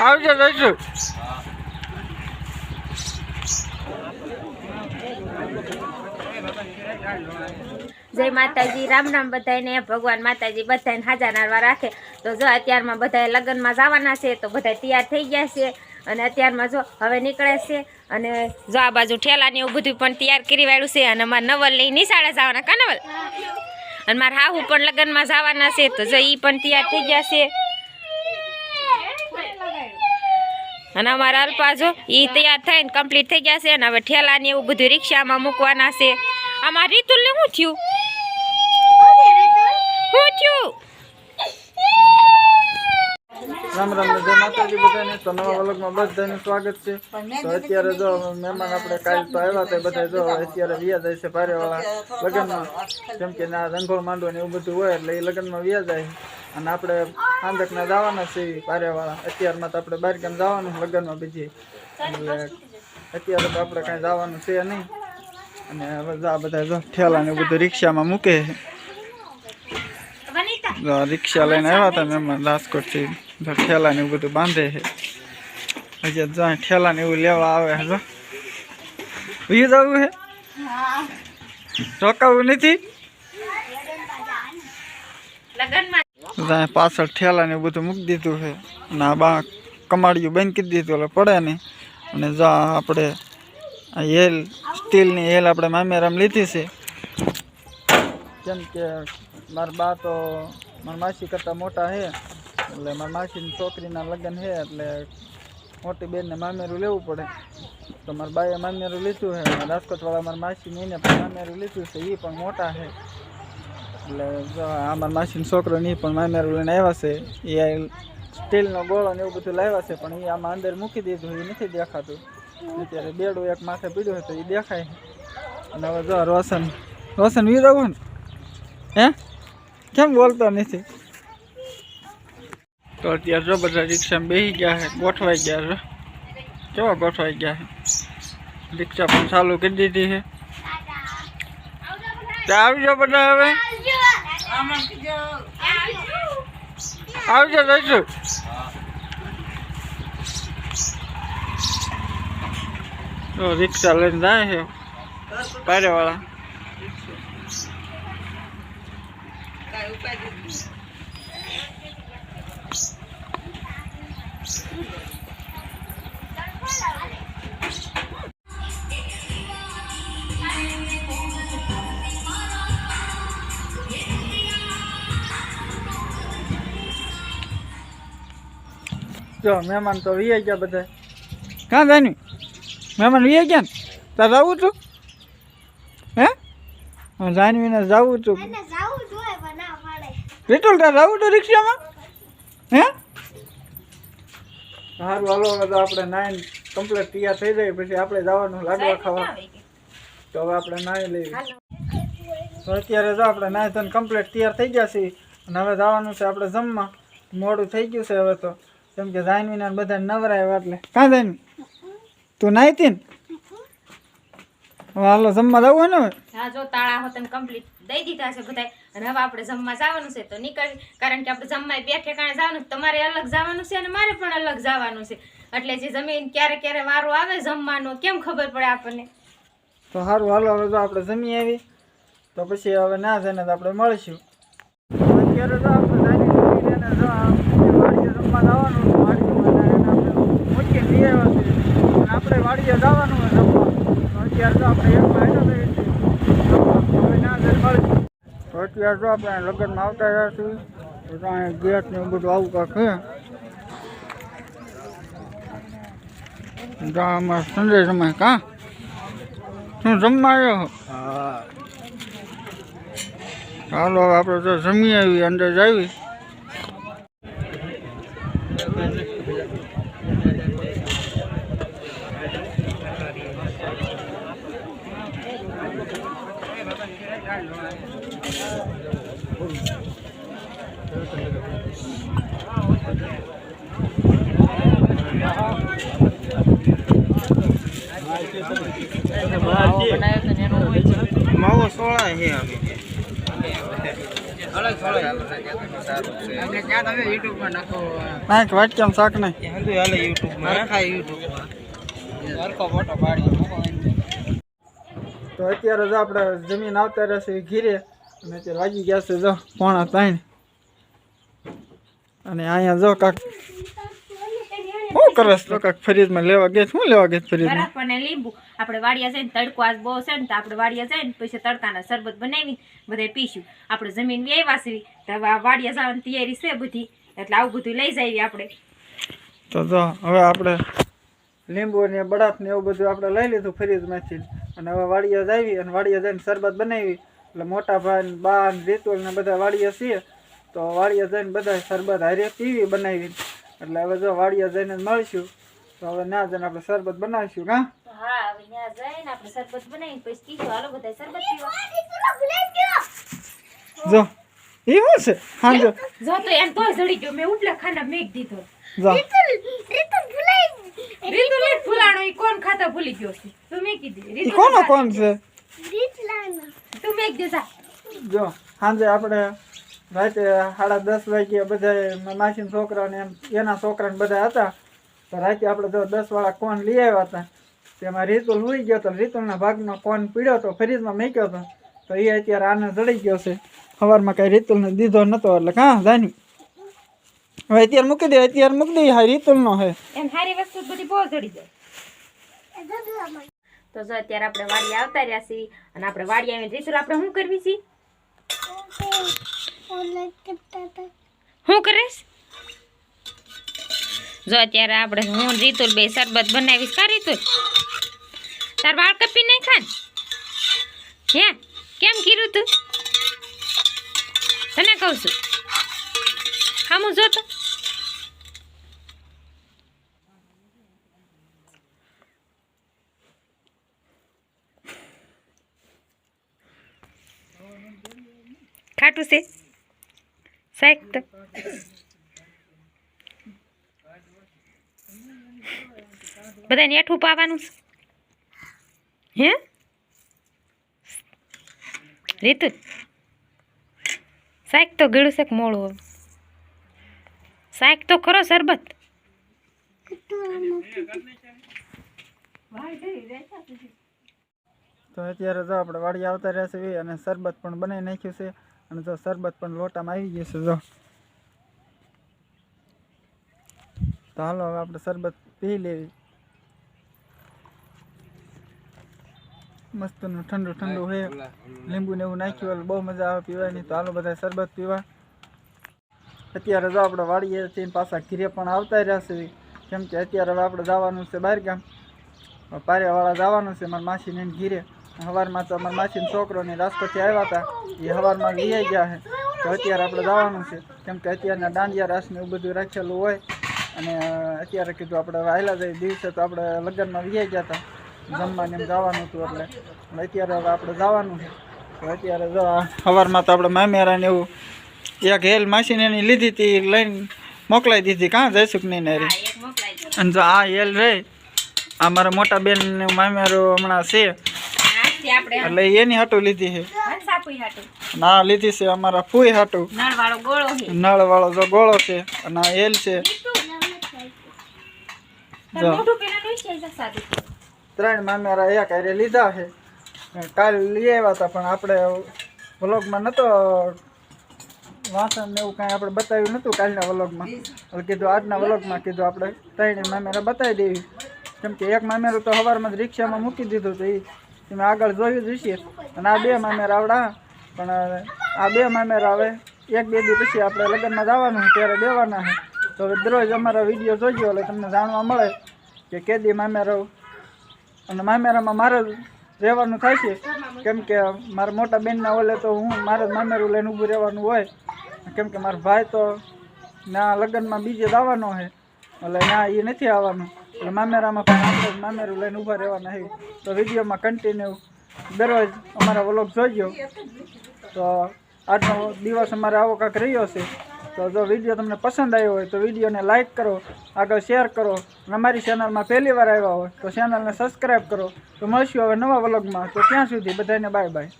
આવજો, જઈશું. જય માતાજી, રામ રામ બધાને ભગવાન માતાજી બધાને હાજા નારવા રાખે. તો જો અત્યારમાં બધા લગ્નમાં જવાના છે, તો બધા તૈયાર થઈ ગયા છે. અને અત્યારમાં જો હવે નીકળે છે. અને જો આ બાજુ ઠેલાની એવું બધું પણ તૈયાર કરી વાળ્યું છે. અને મારે નવલ લઈ નિશાળે જવાના, કા નવલ? અને મારા હાહુ પણ લગ્નમાં જવાના છે. તો જો એ પણ તૈયાર થઈ ગયા છે. અને અમારા અલ્પાજો એ તૈયાર થઈને કમ્પ્લીટ થઈ ગયા છે અને હવે ઠેલા ને એવું બધું રિક્ષામાં મૂકવાના છે. આમાં રીતુલ ને શું થયું? શું થયું? રામ રામ નવા વ્લોગમાં બધાનું સ્વાગત છે. અત્યારે મહેમાન આપણે કાલ તો આવ્યા હતા બધા, જો અત્યારે વ્યા જાય છે ભારેવાળા કે ના, રંગોળ માંડવો ને એવું બધું હોય એટલે એ લગ્નમાં વ્યા જાય. અને આપણે આંધકના જવાના છે પારેવાળા અત્યારમાં તો આપણે બહાર ગામ જવાનું લગ્નમાં બીજી. એટલે અત્યારે તો આપણે કાંઈ જવાનું છે નહીં. અને હવે જો આ બધા જો ઠેલા ને બધું રિક્ષામાં મૂકે. છે રિક્ષા લઈને આવ્યા હતા મહેમાન રાજકોટથી ઠેલા ને બધું બાંધે છે. હજી જો ઠેલાને ઠેલા ને એવું લેવા આવે જો. બીજું જવું છે? રોકાવું નથી? લગનમાં જો પાછળ ઠેલા ને બધું મૂકી દીધું છે. અને આ બા કમાડિયું બંધ કરી દીધું, એટલે પડે નહીં અને જો આપણે આ હેલ સ્ટીલની હેલ આપણે મામેરામ લીધી છે. કેમ કે મારા બા તો મારા માસી કરતાં મોટા છે. એટલે મારા માસીની છોકરીના લગ્ન છે, એટલે મોટી બેનને મામેરું લેવું પડે. તો મારા બાએ મામેરું લીધું છે. રાજકોટવાળા મારા માસીને એને પણ મામેરું લીધું છે એ પણ મોટા છે. એટલે જો આ માસીનો છોકરો નહીં પણ મામેરું લઈને આવ્યા છે. એ સ્ટીલનો ગોળો ને એવું બધું લાવ્યા છે, પણ એ આમાં અંદર મૂકી દીધું એ નથી દેખાતું. અત્યારે બેડું એક માથે પીડ્યું તો એ દેખાય. અને હવે જો રોશન રોશન વી જવું ને, હે? કેમ બોલતો નથી? તો અત્યારે જો બધા રિક્ષામાં બેસી ગયા છે, ગોઠવાઈ ગયા છે. કેવા ગોઠવાઈ ગયા છે? રિક્ષા પણ ચાલુ કરી દીધી છે. તો આવજો બધા હવે. આવજો જઈશું તો રિક્ષા લઈને જાય છે. પારેવાળા જો મહેમાન તો વીએ ગયા બધા. કાં જાય મહેમાન વીએ ગયા ને? તાર જવું છું? હે? જાનવીને જવું છું. વિઠુલ તાર જવું છું રિક્ષામાં? હે? સારું હાલો હવે તો આપણે નાઈન કમ્પ્લીટ તૈયાર થઈ જાય પછી આપણે જવાનું લાડવા ખાવા. તો હવે આપણે નાઈ લઈએ. તો અત્યારે જો આપણે નાઈ ધોઈને કમ્પ્લીટ તૈયાર થઈ ગયા છીએ. અને હવે જવાનું છે આપણે જમવા. મોડું થઈ ગયું છે હવે તો. કેમ કે જાનવીના બધા નવરાય એટલે. કાં જાનવી? તું નાહી હતી ને? હાલો જમવા જવું હોય ને હા જો તાળા હોત કમ્પ્લીટ દઈ દીધા છે બધા અને હવે આપણે જમવા જવાનું છે તો નીકળ. કારણ કે આપણે જમવા બે ઠેકાણે જવાનું છે. તમારે અલગ જવાનું છે અને મારે પણ અલગ જવાનું છે. એટલે જે જમીન ક્યારે ક્યારે વારો આવે જમવાનો કેમ ખબર પડે આપણને? તો સારું હાલો હવે જો આપણે જમી આવી. તો પછી હવે ના જઈને તો આપણે મળીશું અત્યારે તો આપણે નાની છોકરીને જો આ વાડીએ જમવા જવાનું છે. વાડીએ એને આપણે આવ્યા આપણે વાડીએ જવાનું હોય અત્યારે તો આપણે એક અત્યારે તો આપણે લગ્નમાં આવતા રહ્યા છીએ. તો ત્યાં ગેસ ને બધું આવું કાંક ત્યાં અમારે કાં? શું જમવા આવ્યો ચાલો હવે આપણે તો જમી આવી અંદર જાવી માવો સોળા છે નાખ વાટક્યામ શાક નહીં તો અત્યારે જો આપણે જમીન આવતા રહેશે ઘીરે અને અત્યારે વાગી ગયા છે જો પોણા ત્રણ. અને અહીંયા જો કાક શું કરસ તો કાક ફરીજમાં લેવા ગયા શું લેવા ગયા બરફ અને લીંબુ. આપણે વાડિયા જઈને તડકો આજ બહુ છે ને તો આપણે વાડિયા જઈને પછી તડકાના શરબત બનાવી બધા પીશું. આપણે જમીન વેવા છે તો હવે આ વાડિયા જવાની તૈયારી છે બધી. એટલે આવું બધું લઈ જઈએ આપણે. તો જો હવે આપણે લીંબુ ને બળાપ ને એવું બધું આપણે લઈ લીધું ફરીજમાંથી. અને હવે વાડિયા જાવી અને વાડિયા જઈને શરબત બનાવી. એટલે મોટા ભાઈ બા ને રીતુલ ને બધા વાડિયા છીએ. તો વાડિયા જઈને બધા શરબત હારે પીવી બનાવી એટલે હવે જો વાડિયા જઈને જ મળીશું. તો હવે ના જઈને આપણે શરબત બનાવીશું કાં હા હવે ત્યાં જઈને આપણે શરબત બનાવીને પછી કીધું હાલો બધા શરબત પીવા. જો એ છે? હા જો. જો તો એમ જડી ગયો. મેં ઉપલા ખાના મેઘ દીધો. જો. રીતુ ને ફૂલાણો ઈ કોણ ખાતા ભૂલી ગયો છે? તું મે કીધી. રીતુ કોનો કોણ છે? તું મે દે જા. જો સાંજે આપણે રાતે સાડા દસ વાગ્યે બધા માસીના છોકરાને એમ એના છોકરાને બધા હતા. તો રાતે આપણે જો દસ વાળા કોણ લઈ આવ્યા હતા તેમાં રીતુલ હોઈ ગયો તો રીતુલના ભાગનો કોણ પીડ્યો તો ફ્રીજમાં મૂક્યો હતો. તો એ અત્યારે આને જડી ગયો છે. સવારમાં કાંઈ રીતુલને દીધો નતો એટલે કાં જાની હવે અત્યારે મૂકી દે, અત્યારે મૂકી દે હા રીતુલનો હે એમ હારી વસ્તુ બધી બહુ જડી જાય. તો જો અત્યારે આપણે વાડી આવતા રહ્યા છીએ અને આપણે વાડી આવીને રીતુલ આપણે શું કરવી છીએ શું કરીશ? જો અત્યારે આપણે હું રીતુલ બે શરબત બનાવીશ કા રીતુલ તાર વાળ કપી નહીં ખાન હે? કેમ કીધું તું? તને કહું છું. હામું જો તો. ખાટું છે. સાહેબ તો બધાને એઠું પાવાનું હે? રીતુ. શાક તો ગળું છે મોળું શાક તો ખરો શરબત. તો અત્યારે જો આપણે વાડી આવતા રહેશે અને શરબત પણ બનાવી નાખ્યું છે. અને જો શરબત પણ લોટામાં આવી ગયું છે જો. તો હાલો હવે આપણે શરબત પી લેવી. મસ્તનું ઠંડુ ઠંડુ હોય લીંબુ ને એવું નાખ્યું બહુ મજા આવે પીવાની. તો હાલો બધા શરબત પીવા. અત્યારે જો આપણે વાડીએથી પાછા ઘીરે પણ આવતા રહ્યા છે. કેમ કે અત્યારે હવે આપણે જવાનું છે બહાર ગામ. પારિયાવાળા જવાનું છે. મારા માસીને ઘીરે. સવારમાં તો અમારા માસીનો છોકરો ને રાજકોટથી આવ્યા હતા. એ સવારમાં લઈ ગયા છે. તો અત્યારે આપણે જવાનું છે. કેમ કે અત્યારના દાંડિયા રાસ ને એવું બધું રાખેલું હોય. અને અત્યારે કીધું આપણે વહેલા જઈ જાય દિવસે તો આપણે લગ્નમાં વી ગયા હતા. જમવાને એમ જવાનું હતું એટલે. અત્યારે હવે આપણે જવાનું છે. તો અત્યારે જો સવારમાં તો આપણે મામેરાને એવું એક હેલ માસીને એની લીધી હતી લઈને મોકલાઈ દીધી. કાં જઈશું કે નહીં દો અને જો આ હેલ રે આ મારા મોટા બેન મામેરો હમણાં છે. આજથી આપણે એટલે એની હાટું લીધી છે. આ લીધી છે અમારા ફૂઈ હાટું. નળવાળો ગોળો છે. નળ વાળો જો ગોળો છે અને એલ છે. ત્રણ મામેરા એક હારે લીધા છે. કાલ લઈ આવ્યા હતા પણ આપણે વ્લોગમાં નહોતો વાસણ ને એવું કાંઈ આપણે બતાવ્યું નહોતું કાલના વ્લોગમાં. એટલે કીધું આજના વ્લોગમાં કીધું આપણે ત્રણ મામેરા બતાવી દેવી. કેમ કે એક મામેરું તો સવારમાં જ રિક્ષામાં મૂકી દીધું તો એ તમે આગળ જોયું જ હશે. અને આ બે મામેરા આવડા, પણ આ બે મામેરા આવે. એક બે દી પછી આપણે લગ્નમાં જવાનું ત્યારે દેવાના છે. તો દરરોજ અમારા વીડિયો જોજો, એટલે તમને જાણવા મળે કે કેદી મામેરો અને મામેરામાં મારે રહેવાનું થાય છે. કેમ કે મારા મોટા બેનના ઓલે તો હું, મારે મામેરું લઈને ઊભું રહેવાનું હોય. કેમ કે મારો ભાઈ તો ના લગ્નમાં બીજે જવાનો છે. એટલે ના, એ નથી આવવાનું. એટલે મામેરામાં પણ આપણે મામેરું લઈને ઊભા રહેવાના છે તો વિડીયોમાં કન્ટિન્યુ દરરોજ અમારા વ્લોગ જોઈજો તો આજનો દિવસ અમારે આવો કાંક રહ્યો છે. તો જો વીડિયો તમને પસંદ આવ્યો હોય તો વિડીયોને લાઇક કરો, આગળ શેર કરો. અને અમારી ચેનલમાં પહેલી વાર આવ્યા હોય તો ચેનલને સબસ્ક્રાઈબ કરો. તો મળશું હવે નવા વ્લોગમાં તો ત્યાં સુધી બધાને બાય બાય